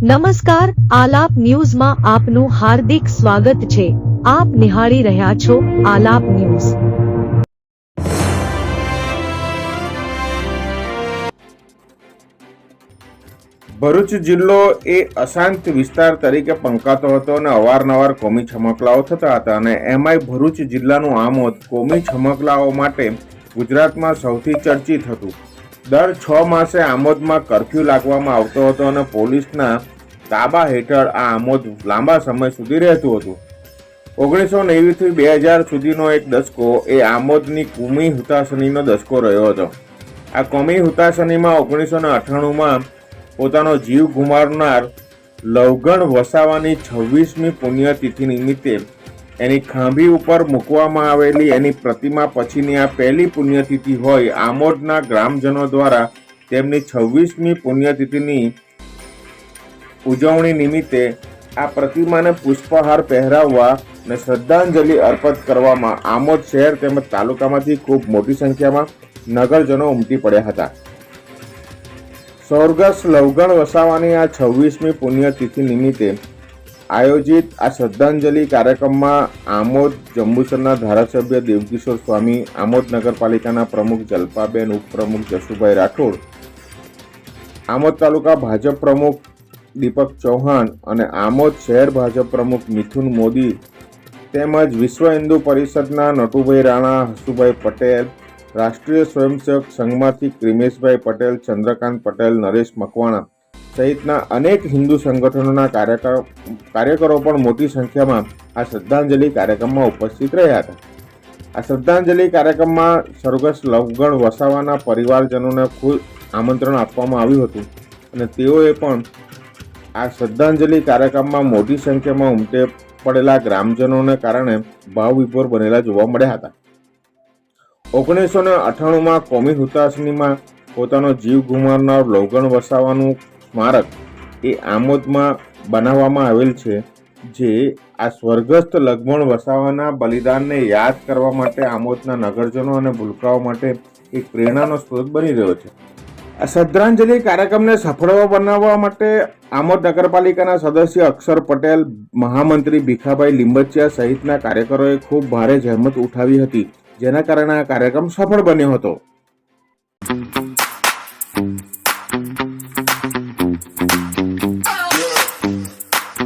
નમસ્કાર, આલાપ ન્યૂઝમાં આપનું હાર્દિક સ્વાગત છે. આપ નિહાળી રહ્યા છો આલાપ ન્યૂઝ. ભરૂચ જિલ્લો એ અશાંત વિસ્તાર તરીકે પંકાતો હતો અને અવારનવાર કોમી છમકલાઓ થતા હતા અને એમાંય ભરૂચ જિલ્લાનું આમોદ કોમી છમકલાઓ માટે ગુજરાતમાં સૌથી ચર્ચિત હતું. દર છ માસે આમોદમાં કરફ્યુ લાગવામાં આવતો હતો અને પોલીસના તાબા હેઠળ આ આમોદ લાંબા સમય સુધી રહેતું હતું. ઓગણીસો નેવીથી બે હજાર સુધીનો એક દશકો એ આમોદની કુમી હુતાસનીનો દશકો રહ્યો હતો. આ કોમી હુતાસનીમાં ઓગણીસો ને અઠ્ઠાણુંમાં પોતાનો જીવ ગુમાવનાર લવગણ વસાવાની છવ્વીસમી પુણ્યતિથિ નિમિત્તે એની ખાંભી ઉપર મૂકવામાં આવેલી એની પ્રતિમા પછીની આ પહેલી પુણ્યતિથિ હોય આમોદના ગ્રામજનો દ્વારા તેમની છવ્વીસમી પુણ્યતિથિની ઉજવણી નિમિત્તે આ પ્રતિમાને પુષ્પહાર પહેરાવવા અને શ્રદ્ધાંજલિ અર્પણ કરવામાં આમોદ શહેર તેમજ તાલુકામાંથી ખૂબ મોટી સંખ્યામાં નગરજનો ઉમટી પડ્યા હતા. સ્વર્ગસ્થ લવગણ વસાવાની આ છવ્વીસમી પુણ્યતિથિ નિમિત્તે આયોજિત આ શ્રદ્ધાંજલિ કાર્યક્રમમાં આમોદ જંબુસરના ધારાસભ્ય દેવકિશોર સ્વામી, આમોદ નગરપાલિકાના પ્રમુખ જલ્પાબેન, ઉપપ્રમુખ જશુભાઈ રાઠોડ, આમોદ તાલુકા ભાજપ પ્રમુખ દીપક ચૌહાણ અને આમોદ શહેર ભાજપ પ્રમુખ મિથુન મોદી તેમજ વિશ્વ હિન્દુ પરિષદના નટુભાઈ રાણા, હસુભાઈ પટેલ, રાષ્ટ્રીય સ્વયંસેવક સંઘમાંથી ક્રિમેશભાઈ પટેલ, ચંદ્રકાંત પટેલ, નરેશ મકવાણા સહિતના અનેક હિન્દુ સંગઠનોના કાર્યકરો કાર્યકરો પણ મોટી સંખ્યામાં આ શ્રદ્ધાંજલિ કાર્યક્રમમાં ઉપસ્થિત રહ્યા હતા. આ શ્રદ્ધાંજલિ કાર્યક્રમમાં સ્વર્ગસ્થ લવગણ વસાવાના પરિવારજનોને ખુદ આમંત્રણ આપવામાં આવ્યું હતું અને તેઓએ પણ આ શ્રદ્ધાંજલિ કાર્યક્રમમાં મોટી સંખ્યામાં ઉમટે પડેલા ગ્રામજનોને કારણે ભાવવિભોર બનેલા જોવા મળ્યા હતા. ઓગણીસો ને અઠ્ઠાણુંમાં કોમી હુતાસનીમાં પોતાનો જીવ ગુમાવનાર લવગણ વસાવાનું સ્મારક એ આમોદમાં બનાવવામાં આવેલ છે, જે આ સ્વર્ગસ્થ લગમણ વસાવાના બલિદાનને યાદ કરવા માટે આમોદના નગરજનો અને ભૂલકાઓ માટે એક પ્રેરણાનો સ્ત્રોત બની રહ્યો છે. આ શ્રદ્ધાંજલિ કાર્યક્રમને સફળ બનાવવા માટે આમોદ નગરપાલિકાના સદસ્ય અક્ષર પટેલ, મહામંત્રી ભીખાભાઈ લીંબચિયા સહિતના કાર્યકરોએ ખૂબ ભારે જહેમત ઉઠાવી હતી, જેના કારણે આ કાર્યક્રમ સફળ બન્યો હતો.